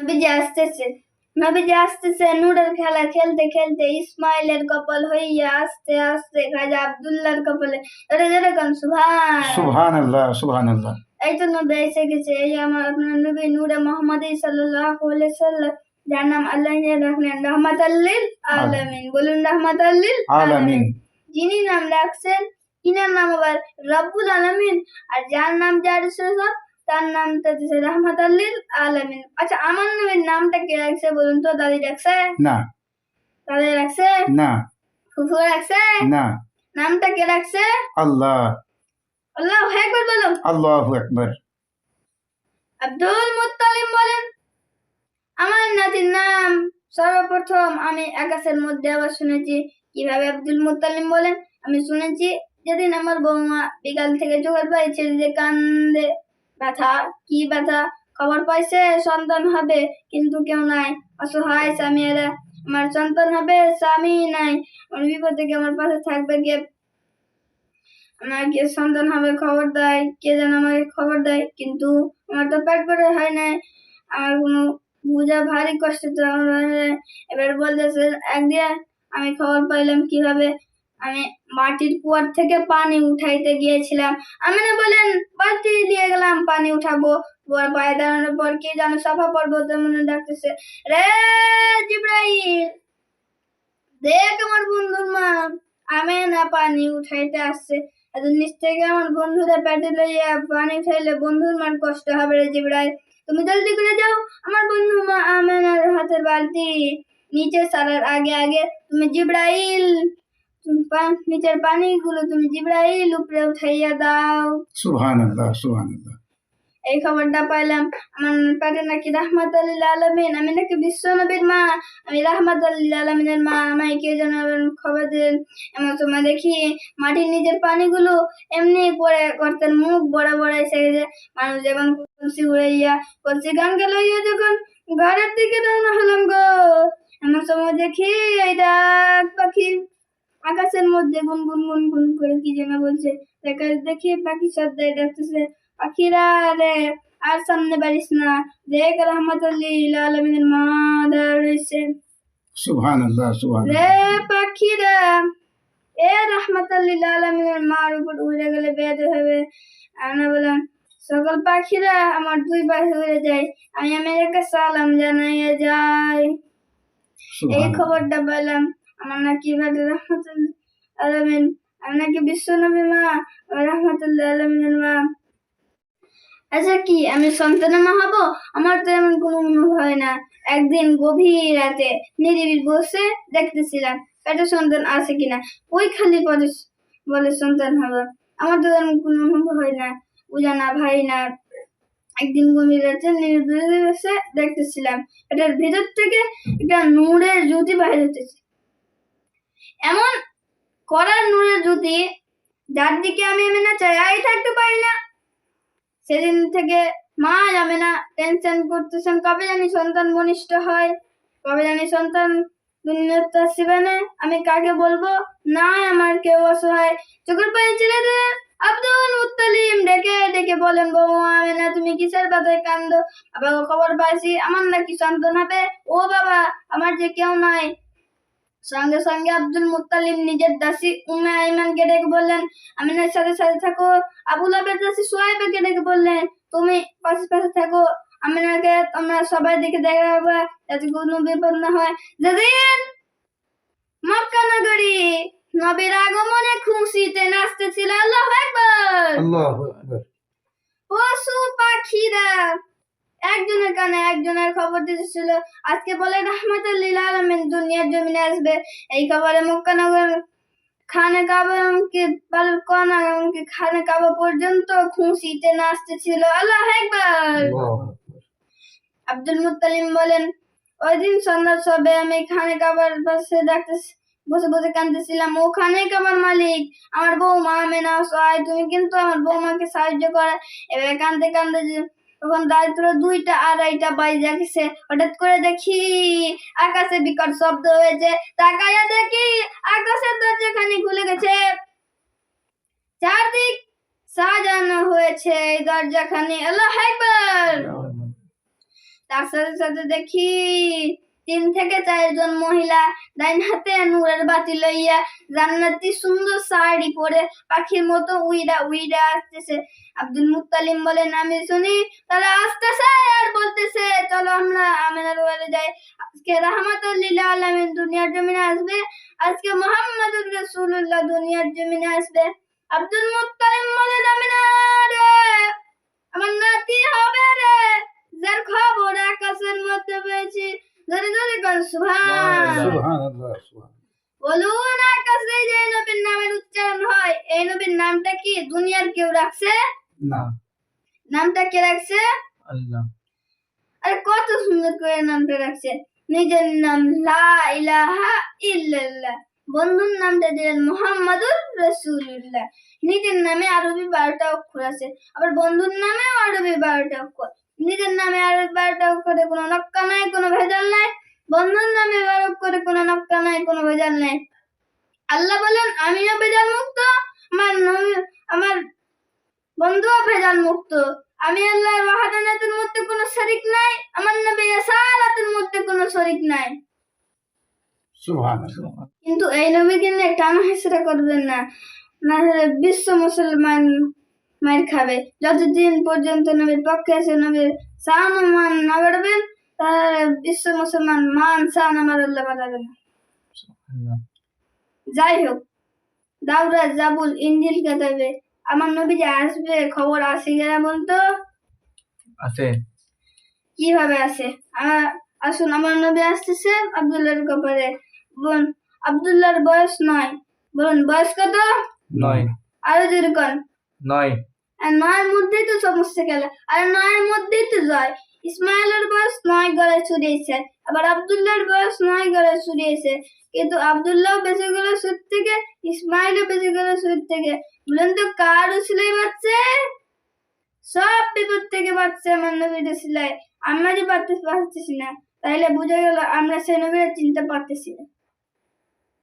নবীজি আসতেছে। নবীজি আসতেছে নুডের খেলা খেলতে খেলতে ইসমাইলের কপাল হইয়া আস্তে আস্তে খাজা আব্দুল্লাহর কপালে। এটা যেরকম সুভান সুবহান। আল্লাহ সুবহান আল্লাহ এই তো নবী এসে গেছে। এই আমার আপনার নবী নূরে মোহাম্মদ সাল্লাল্লাহু আলাইহি সাল্লাম। যার নাম আল্লাহ রাখলেন রহমাত আল্লিল আলামিন। বলুন রহমাত আল্লিল আলামিন। যিনি নাম রাখছেন ইনার নাম আবার? রব্বুল আলামিন। আর যার নাম যার সব তার নামটা দিছে রহমাত আল্লিল আলামিন। আচ্ছা আমার নবীর নামটা কে রাখছে বলুন তো? দাদি রাখছে? না। দাদি রাখছে? না। ফুফু রাখছে? না। নামটা কে রাখছে? আল্লাহ। আল্লাহ একবার বলো আল্লাহু আকবার। আব্দুল মুত্তালিম বলেন আমার নাতির নাম সর্বপ্রথম আমি আকাশের মধ্যে আবার শুনেছি। কীভাবে আব্দুল মুত্তালিম বলেন আমি শুনেছি যেদিন আমার বৌমা বিকাল থেকে চোখের পায়ে ছেড়ে দিয়ে কান্দে ব্যথা? কি ব্যথা? খবর পাইছে, সন্তান হবে, কিন্তু কেউ নাই। অসহায় স্বামীরা আমার সন্তান হবে, স্বামী নাই। আমার বিপদ থেকে আমার পাশে থাকবে কে? আমাকে সন্তান হবে, খবর দেয়। কে যেন আমাকে খবর দেয়, কিন্তু আমার তো পেট ভরে হয় নাই। আমার কোনো বোঝা ভারী কষ্ট তো আমার এবার বলতেছে, একদিন আমি খবর পাইলাম কীভাবে? আমি মাটির কুয়ার থেকে পানি উঠাইতে গিয়েছিলাম। আমি না বলেন বালতি দিয়ে গেলাম, পানি উঠাবো। পায়ে দাঁড়ানোর পর কি যেন সাফা পর্বত মনে ডাকতেছে, রে জিব্রাইল, দেখ আমার বন্ধুর মা আমি না পানি উঠাইতে আসছে। এত নিচ থেকে আমার বন্ধুরা পেটে লইয়া পানি উঠাইলে বন্ধুর মার কষ্ট হবে রে জিবরাইল। তুমি জলদি করে যাও, আমার বন্ধু মা আমেনার হাতের বালতি নিচে সারার আগে আগে। তুমি জিব্রাইল নিচের পানিগুলো তুমি জিব্রাইল উপরে উঠাইয়া দাও। সুবহান আল্লাহ সুবহান আল্লাহ এই খবরটা পাইলাম আমার পেটে নাকি রাহমাত আলমিন আমি নাকি বিশ্ব নবীর মা আমি রাহমাত আলমিনের মা আমায় কে যেন খবর দিলেন এমন সময় দেখি মাটির নিচের পানিগুলো এমনি পড়ে করতেন মুখ বড় বড় এসে গেছে। মানুষ যখন কলসি উড়াইয়া কলসি গানকে লইয়া যখন ঘরের দিকে রওনা হলাম গো এমন সময় দেখি এই ডাক পাখি আকাশের মধ্যে গুন গুন গুন গুন করে কি যেন বলছে। দেখা দেখি পাখি শ্রদ্ধায় ডাকতেছে পাখিরা রে আর সামনে বাড়িস না। দেখ রহমতুল্লিল আলমিনের মা দাঁড়া রয়েছে সুবহান রে পাখিরা এ রহমতুল্লিল আলমিনের মার উপর উড়ে গেলে বেদ হবে। আমরা বললাম সকল পাখিরা আমার দুই পাশে উড়ে যায় আমি আমেরিকা সালাম জানাইয়া যাই। এই খবরটা পেলাম আমার নাকি ভাটে রহমতুল্লাহ আলমিন আমি নাকি বিশ্ব নবী মা রহমতুল্লাহ আলমিনের মা। আচ্ছা কি, আমি সন্তানের মা হব? আমার তো এমন কোনো মনে হয় না। একদিন গভীর রাতে নিরিবিলি বসে দেখতেছিলাম পেটে সন্তান আছে কিনা। ওই খালি পদে বলে সন্তান হবে। আমার তো এমন কোনো অনুভব হয় না। পূজা না, ভাই না। একদিন গভীর রাতে নিরিবিলি বসে দেখতেছিলাম, এটার ভিতর থেকে একটা নূরের জ্যোতি বাইরে হতেছে এমন করার নূরের জ্যোতি যার দিকে আমি আমি না চাই থাকতে পারি না। সেদিন থেকে মা যাবে না টেনশন করতেছেন, কবে জানি সন্তান বনিষ্ঠ হয়, কবে জানি সন্তান দুনিয়াতে আসবে না আমি কাকে বলব? না আমার কেউ অসহায়। চোখের পায়ে ছেড়ে দেন আব্দুল মুত্তালিম ডেকে ডেকে বলেন বৌমা আমি না তুমি কিসের বাধায় কান্দো বাবাকে খবর পাইছি, আমার নাকি সন্তান হবে। ও বাবা, আমার যে কেউ নাই সঙ্গে সঙ্গে আব্দুল মুত্তালিম নিজের দাসী উমে আইমানকে ডেকে বললেন আমিনের সাথে সাথে থাকো। আবুল আবের দাসী সোয়াইবাকে ডেকে বললেন তুমি পাশে পাশে থাকো। আমিনাকে তোমরা সবাই দেখে দেখা হবে। যাতে কোনো বিপদ না হয়। যেদিন মক্কা নগরী নবীর আগমনে খুশিতে নাচতেছিল আল্লাহ একবার পশু পাখিরা একজনের কানে একজনের খবর দিতেছিল। আজকে বলে রহমতুল্লিল আলমিন দুনিয়ার জমিনে আসবে। এই খবরে মক্কানগর খানে কাবা এমনকি বালকনা এমনকি খানে কাবা পর্যন্ত খুশিতে নাচতেছিল। আল্লাহ একবার আব্দুল মুত্তালিম বলেন ওই দিন সন্ধ্যার সবে আমি খানে কাবার পাশে ডাকতে বসে বসে কাঁদতেছিলাম ও খানে কাবার মালিক আমার বৌমা মেনা সহায় তুমি কিন্তু আমার বৌমাকে সাহায্য করে। এবার কাঁদতে কাঁদতে তখন দারিদ্র দুইটা আড়াইটা বাইজা গেছে হঠাৎ করে দেখি আকাশে বিকট শব্দ হয়েছে। তাকাইয়া দেখি আকাশের দরজাখানি খুলে গেছে। চারদিক সাজানো হয়েছে। এই দরজাখানি আল্লাহ একবার তার সাথে সাথে দেখি তিন থেকে চারজন মহিলা ডাইন হাতে নূরের বাতি লইয়া জান্নাতি সুন্দর শাড়ি পরে পাখির মতো উইরা উইরা আসতেছে। আব্দুল মুত্তালিম বলেন আমি শুনি, তারা আসতেছে আর বলতেছে, চলো আমরা আমেনার বাড়ি যাই। আজকে রাহমাতুল্লিল আলামিন দুনিয়ার জমিনে আসবে। আজকে মোহাম্মদুর রাসূলুল্লাহ দুনিয়ার জমিনে আসবে। আব্দুল মুত্তালিম বলেন আমিনা রে, আমার নাতি হবে রে, যার খবর পেয়েছি ধরে ধরে সুবহান সুবহানাল্লাহ সুবহান। বলুন আকাশে যে নবীর নামের উচ্চারণ হয় এই নবীর নামটা কি দুনিয়ার কেউ রাখছে? না। নামটা কে রাখছে? আল্লাহ। আরে কত সুন্দর করে নামটা রাখছে। নিজের নাম লা ইলাহা ইল্লাল্লাহ বন্ধুর নামটা দিলেন মোহাম্মদুর রসুল্লাহ নিজের নামে আরবি বারোটা অক্ষর আছে আবার বন্ধুর নামেও আরবি বারোটা অক্ষর নিজের নামে আরবি বারোটা অক্ষরে কোনো নক্কা নাই কোনো ভেজাল নাই বন্ধুর নামে বারো অক্ষরে কোনো নক্কা নাই কোনো ভেজাল নাই। আল্লাহ বলেন আমিও ভেজাল মুক্ত আমার আমার বন্ধুও ভেজাল মুক্ত আমি আল্লাহর ওয়াহাদানাতের মধ্যে কোনো শরিক নাই আমার নবী রিসালাতের মধ্যে কোনো শরিক নাই। সুবহানাল্লাহ। কিন্তু এই নবীকে নিয়ে টানা হেসরা করবেন না না হলে বিশ্ব মুসলমান মার খাবে। যতদিন পর্যন্ত নবীর পক্ষে এসে নবীর সান মান না বাড়বেন তাহলে বিশ্ব মুসলমান মান সান আমার আল্লাহ বাড়াবে না যাই হোক দাউরা জাবুল ইঞ্জিল কেতাবে আমার নবী যে আসবে খবর আসে কিনা বলতো? আছে কীভাবে আসে? আসুন আমার নবী আসতেছে আব্দুল্লাহর কপারে বোন আব্দুল্লাহর বয়স নয়। বলুন বয়স কত? নয়। আরও যেরকম নয়। আর নয়ের মধ্যেই তো সমস্ত খেলা। আর নয়ের মধ্যেই তো জয়। ইসমাইলের বয়স নয় গলায় ছুটিয়েছে, আবার আবদুল্লার বয়স নয় গলায় ছুটিয়েছে। কিন্তু আবদুল্লাহ বেঁচে গেল সুর থেকে ইসমাইল বেঁচে গেল সুর থেকে। বলেন তো, কার উসিলাই বাচ্চে সব বিপদ থেকে বাড়ছে আমার নবীর সিলাই আমরা যে পারতে পারতেছি না, তাইলে বুঝে গেল আমরা সে নবীরা চিনতে পারতেছি না।